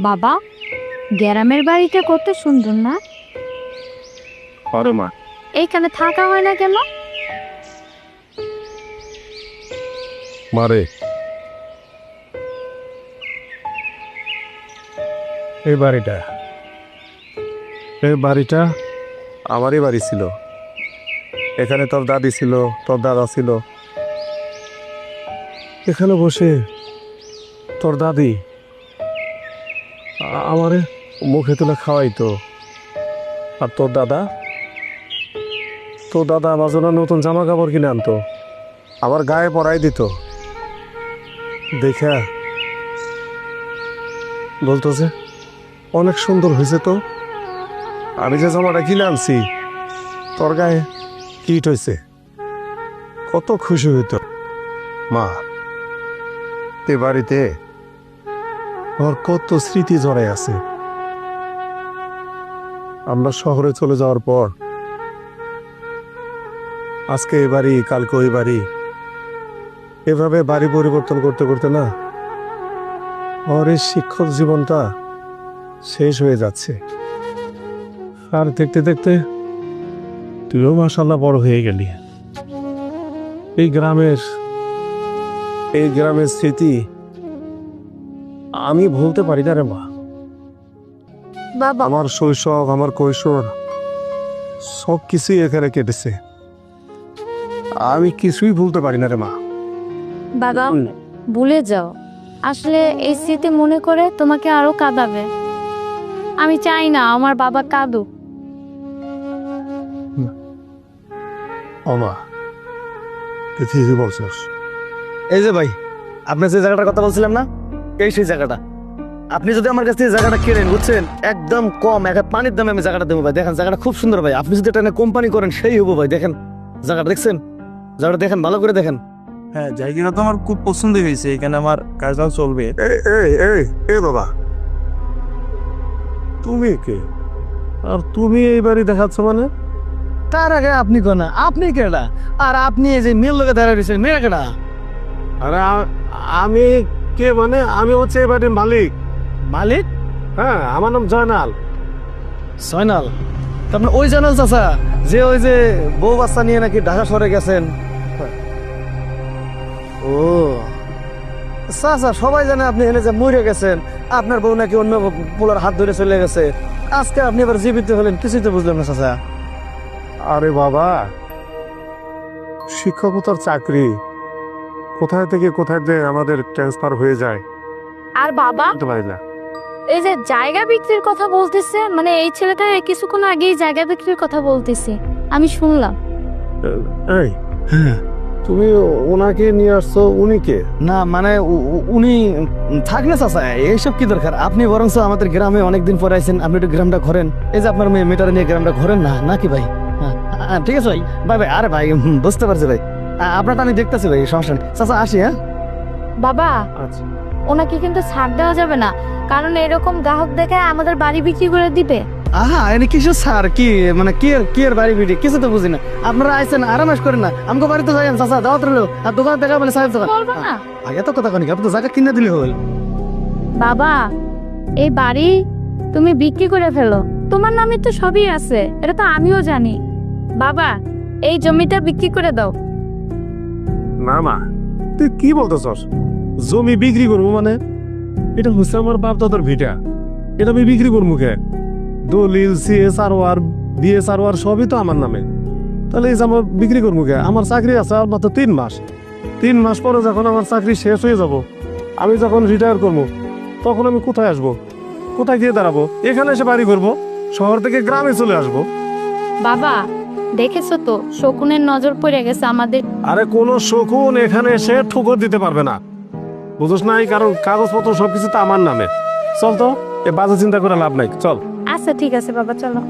বাবা গ্রামের বাড়িটা কত সুন্দর না? আরে মা। এইখানে থাকা হয় না কেন? মারে এই বাড়িটা। এই বাড়িটা আমারই বাড়ি ছিল। এখানে তোর দাদি ছিল তোর দাদা ছিল। এখানে বসে তোর দাদি আমারে মুখে তুলে খাওয়াইতো। আর তোর দাদা? তোর দাদা আমার জন্য নতুন জামা কাপড় কিনে আনতো। আবার গায়ে পরাই দিত। দেখা বলতো যে, অনেক সুন্দর হয়েছে তো। আমি যে জামাটা কিনে আনছি, তোর গায়ে কিট হয়েছে কত খুশি হইত। মা তে বাড়িতে আমার কত স্মৃতি জড়াই আছে। আমরা শহরে চলে যাওয়ার পর, আজকে এই বাড়ি, কালকে ওই বাড়ি, এভাবে বাড়ি পরিবর্তন করতে করতে না আমার এই শিক্ষক জীবনটা শেষ হয়ে যাচ্ছে। আর দেখতে দেখতে তুইও মাসাল্লাহ বড় হয়ে গেলি। এই গ্রামের এই গ্রামের স্মৃতি আমি ভুলতে পারি না রে মা। বাবা। আমার শৈশব আমার কৈশোর সব কিছুই এখানে কেটেছে। আমি কিছুই ভুলতে পারি না রে মা। বাবা ভুলে যাও। আসলে এই স্মৃতি মনে করে তোমাকে আরও কাঁদাবে। আমি চাই না আমার বাবা কাঁদুক। অমা তুই ঠিকই বলছিস। এই যে ভাই আপনার যে জায়গাটার কথা বলছিলাম না? এই সেই জায়গাটা। আপনি যদি আমার কাছ থেকে জায়গাটা কেনেন বুঝছেন? একদম কম এক পানির দামে আমি জায়গাটা দেবো ভাই। দেখেন জায়গাটা খুব সুন্দর ভাই। আপনি যদি এটা কোম্পানি করেন সেই হব ভাই। দেখেন জায়গাটা দেখছেন? জায়গাটা দেখেন ভালো করে দেখেন। হ্যাঁ জায়গাটা তো আমার খুব পছন্দ হয়েছে। এখানে আমার কাজটাও চলবে। এই এই এই এই বাবা। তুমি কে? আর তুমি এই বাড়ি দেখাচ্ছ মানে? তার আগে আপনি কোনা আপনি কেডা? আর আপনি এই যে মেল লোকে দাঁড়িয়ে রয়েছেন মেয়েরা কেডা? আরে আমি কে মানে? আমি হচ্ছে এই বাড়ির মালিক। মালিক? হ্যাঁ আমার নাম জয়নাল। সয়নাল তারপরে ওই জানাল চাচা যে ওই যে বউ বাচ্চা নিয়ে নাকি ঢাকা শহরে গেছেন। ও। চাচা সবাই জানে আপনি এনে যে মরে গেছেন। আপনার বউ নাকি অন্য পোলার হাত ধরে চলে গেছে। আজকে আপনি এবার জীবিত হলেন কিছুই তো বুঝলাম না চাচা। আরে বাবা শিক্ষকতার চাকরি। কোথায় থেকে কোথায় যে আমাদের ট্রান্সফার হয়ে যায়। আর বাবা? বুঝতে পারি না। এই যে জায়গা বিক্রির কথা বলতেছে মানে এই ছেলেটা কিছুক্ষণ আগেই জায়গা বিক্রির কথা বলতেছে। আমি শুনলাম। এই তুমি ওনাকে নিয়ে আসছো উনি কে? না মানে উ- উ- উনি থাক না চাচা এইসব কি দরকার? আপনি বরং আমাদের গ্রামে অনেকদিন পরে আইছেন আপনি একটু গ্রামটা ঘোরেন। এই যে আপনার মেয়ে মেয়েটারে নিয়ে গ্রামটা ঘোরেন না নাকি ভাই? হ্যাঁ, হ্যাঁ, ঠিক আছে ভাই ভাই ভাই আরে ভাই হুম, বুঝতে পারছি ভাই। আ- আপনারটা আমি দেখতেছি ভাই সমস্যা নেই। চাচা আসি হ্যাঁ? বাবা আচ্ছা। ওনাকে কিন্তু ছাড় দেওয়া যাবে না কারণ এরকম গ্রাহক দেখে আমাদের বাড়ি বিক্রি করে দিবে। আহা এনে কিছু স্যার কি মানে কি কি এর বাড়ি বিড়ি কিছু তো বুঝি না। আপনারা আইসেন আরামাস করেন না। আমাকে বাড়িতে যাই চাচা দাওয়াত রইল। আর দোকান দেখা বলে সাহেব দোকান বলব না। আগে তো কথা কনি আপনি তো জায়গা কিনে দিলে হল। বাবা এই বাড়ি তুমি বিক্রি করে ফেলো। তোমার নামে তো সবই আছে এটা তো আমিও জানি। বাবা এই জমিটা বিক্রি করে দাও। না মা তুই কি বলতেছস? জমি বিক্রি করব মানে? এটা হচ্ছে আমার বাপ দাদার ভিটা। এটা আমি বিক্রি করব কে? দলিল সিএস আর ওয়ার বিএস আর ওয়ার সবই তো আমার নামে। তাহলে এই যে আমার বিক্রি করব কে? আমার চাকরি আছে আর মাত্র তিন মাস। তিন মাস পরে যখন আমার চাকরি শেষ হয়ে যাব, আমি যখন রিটায়ার করব, তখন আমি কোথায় আসব? কোথায় গিয়ে দাঁড়াবো? এখানে এসে বাড়ি করব? শহর থেকে গ্রামে চলে আসব? বাবা দেখেছ তো শকুনের নজর পড়ে গেছে আমাদের। আরে কোন শকুন এখানে এসে ঠুকর দিতে পারবে না। বুঝোস নাই কারণ কাগজপত্র সবকিছু তো আমার নামে। চল তো এ বাজে চিন্তা করে লাভ নাই চল। আচ্ছা ঠিক আছে বাবা চলো।